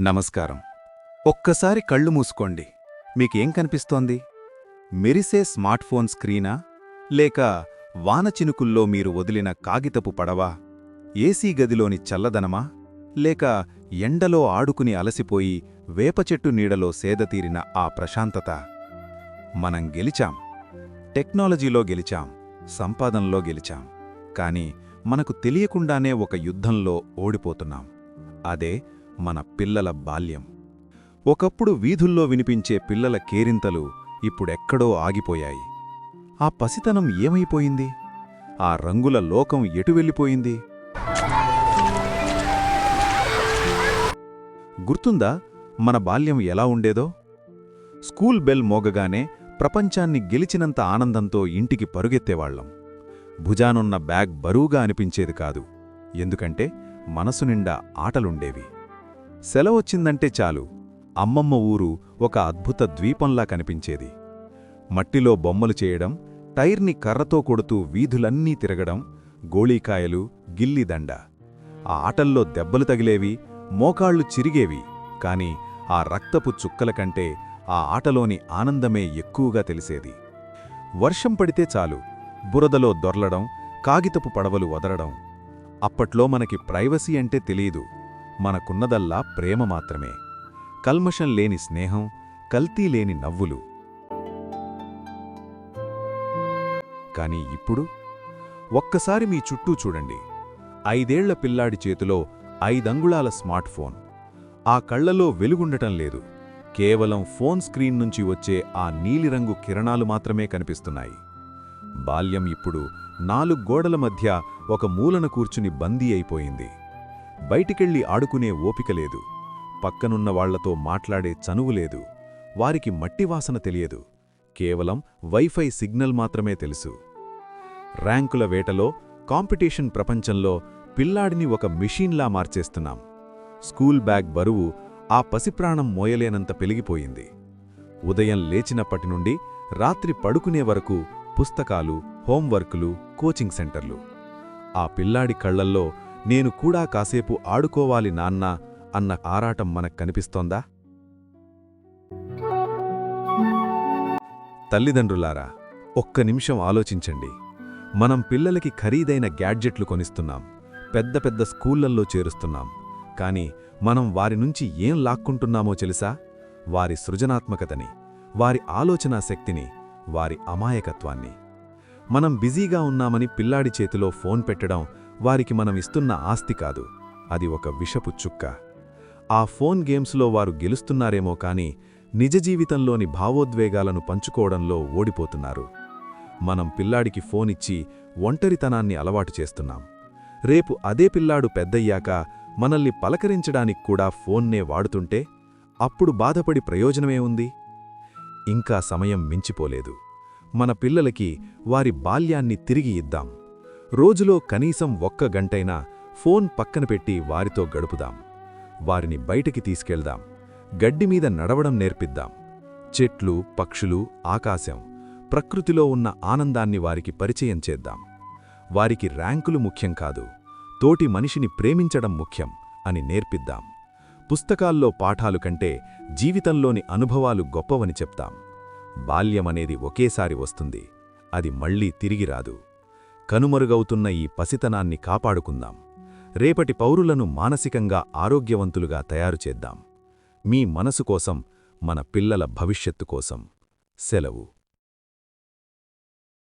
నమస్కారం. ఒక్కసారి కళ్ళు మూసుకోండి. మీకేం కనిపిస్తోంది? మెరిసే స్మార్ట్ఫోన్ స్క్రీనా? లేక వాన చినుకుల్లో మీరు వదిలిన కాగితపు పడవా? ఏసీ గదిలోని చల్లదనమా? లేక ఎండలో ఆడుకుని అలసిపోయి వేపచెట్టు నీడలో సేదతీరిన ఆ ప్రశాంతత? మనం గెలిచాం. టెక్నాలజీలో గెలిచాం. సంపాదనలో గెలిచాం. కాని మనకు తెలియకుండానే ఒక యుద్ధంలో ఓడిపోతున్నాం. అదే మన పిల్లల బాల్యం. ఒకప్పుడు వీధుల్లో వినిపించే పిల్లల కేరింతలు ఇప్పుడెక్కడో ఆగిపోయాయి. ఆ పసితనం ఏమైపోయింది? ఆ రంగుల లోకం ఎటు వెళ్ళిపోయింది? గుర్తుందా మన బాల్యం ఎలా ఉండేదో? స్కూల్ బెల్ మోగగానే ప్రపంచాన్ని గెలిచినంత ఆనందంతో ఇంటికి పరుగెత్తేవాళ్ళం భుజానున్న బ్యాగ్ బరువుగా అనిపించేది కాదు. ఎందుకంటే మనసు నిండా ఆటలుండేవి. సెలవొచ్చిందంటే చాలు. అమ్మమ్మ ఊరు ఒక అద్భుత ద్వీపంలా కనిపించేది. మట్టిలో బొమ్మలు చేయడం టైర్ని కర్రతో కొడుతూ వీధులన్నీ తిరగడం గోళీకాయలు గిల్లిదండ ఆ ఆటల్లో దెబ్బలు తగిలేవి మోకాళ్ళు చిరిగేవి కాని ఆ రక్తపు చుక్కల కంటే ఆ ఆటలోని ఆనందమే ఎక్కువగా తెలిసేది. వర్షం పడితే చాలు. బురదలో దొర్లడం కాగితపు పడవలు వదలడం. అప్పట్లో మనకి ప్రైవసీ అంటే తెలీదు మనకున్నదల్లా ప్రేమ మాత్రమే. కల్మషం లేని స్నేహం కల్తీ లేని నవ్వులు. కాని ఇప్పుడు ఒక్కసారి మీ చుట్టూ చూడండి. ఐదేళ్ళ పిల్లాడి చేతిలో ఐదంగుళాల స్మార్ట్ ఫోన్. ఆ కళ్ళలో వెలుగుండటం లేదు. కేవలం ఫోన్ స్క్రీన్ నుంచి వచ్చే ఆ నీలిరంగు కిరణాలు మాత్రమే కనిపిస్తున్నాయి. బాల్యం ఇప్పుడు నాలుగు గోడల మధ్య ఒక మూలన కూర్చుని బందీ అయిపోయింది. బయటికెళ్ళి ఆడుకునే ఓపిక లేదు. పక్కనున్న వాళ్ళతో మాట్లాడే చనువు లేదు. వారికి మట్టివాసన తెలియదు. కేవలం వైఫై సిగ్నల్ మాత్రమే తెలుసు. ర్యాంకుల వేటలో కాంపిటీషన్ ప్రపంచంలో పిల్లాడిని ఒక మిషీన్లా మార్చేస్తున్నాం. స్కూల్ బ్యాగ్ బరువు ఆ పసిప్రాణం మోయలేనంత పెలిగిపోయింది ఉదయం లేచినప్పటి నుండి రాత్రి పడుకునే వరకు పుస్తకాలు హోంవర్కులు కోచింగ్ సెంటర్లు. ఆ పిల్లాడి కళ్ళల్లో నేను కూడా కాసేపు ఆడుకోవాలి నాన్నా అన్న ఆరాటం మనకు కనిపిస్తోందా? తల్లిదండ్రులారా ఒక్క నిమిషం ఆలోచించండి. మనం పిల్లలకి ఖరీదైన గ్యాడ్జెట్లు కొనిస్తున్నాం పెద్ద పెద్ద స్కూళ్ళల్లో చేరుస్తున్నాం. కాని మనం వారి నుంచి ఏం లాక్కుంటున్నామో తెలుసా? వారి సృజనాత్మకతని వారి ఆలోచనా శక్తిని వారి అమాయకత్వాన్ని. మనం బిజీగా ఉన్నామని పిల్లాడి చేతిలో ఫోన్ పెట్టడం వారికి మనం ఇస్తున్న ఆస్తి కాదు. అది ఒక విషపు చుక్క. ఆ ఫోన్ గేమ్స్లో వారు గెలుస్తున్నారేమో కాని నిజ జీవితంలోని భావోద్వేగాలను పంచుకోవడంలో ఓడిపోతున్నారు. మనం పిల్లాడికి ఫోనిచ్చి ఒంటరితనాన్ని అలవాటు చేస్తున్నాం. రేపు అదే పిల్లాడు పెద్దయ్యాక మనల్ని పలకరించడానికి కూడా ఫోన్నే వాడుతుంటే అప్పుడు బాధపడి ప్రయోజనమే ఉంది? ఇంకా సమయం మించిపోలేదు. మన పిల్లలకి వారి బాల్యాన్ని తిరిగి ఇద్దాం. రోజులో కనీసం ఒక్క గంటైనా ఫోన్ పక్కన పెట్టి వారితో గడుపుదాం. వారిని బయటికి తీసుకెళ్దాం. గడ్డిమీద నడవడం నేర్పిద్దాం. చెట్లు పక్షులు ఆకాశం ప్రకృతిలో ఉన్న ఆనందాన్ని వారికి పరిచయం చేద్దాం. వారికి ర్యాంకులు ముఖ్యం కాదు. తోటి మనిషిని ప్రేమించడం ముఖ్యం అని నేర్పిద్దాం. పుస్తకాల్లో పాఠాలు కంటే జీవితంలోని అనుభవాలు గొప్పవని చెప్తాం. బాల్యమనేది ఒకేసారి వస్తుంది. అది మళ్ళీ తిరిగి రాదు. కనుమరుగవుతున్న ఈ పసితనాన్ని కాపాడుకుందాం. రేపటి పౌరులను మానసికంగా ఆరోగ్యవంతులుగా తయారు చేద్దాం. మీ మనసు కోసం మన పిల్లల భవిష్యత్తు కోసం. సెలవు.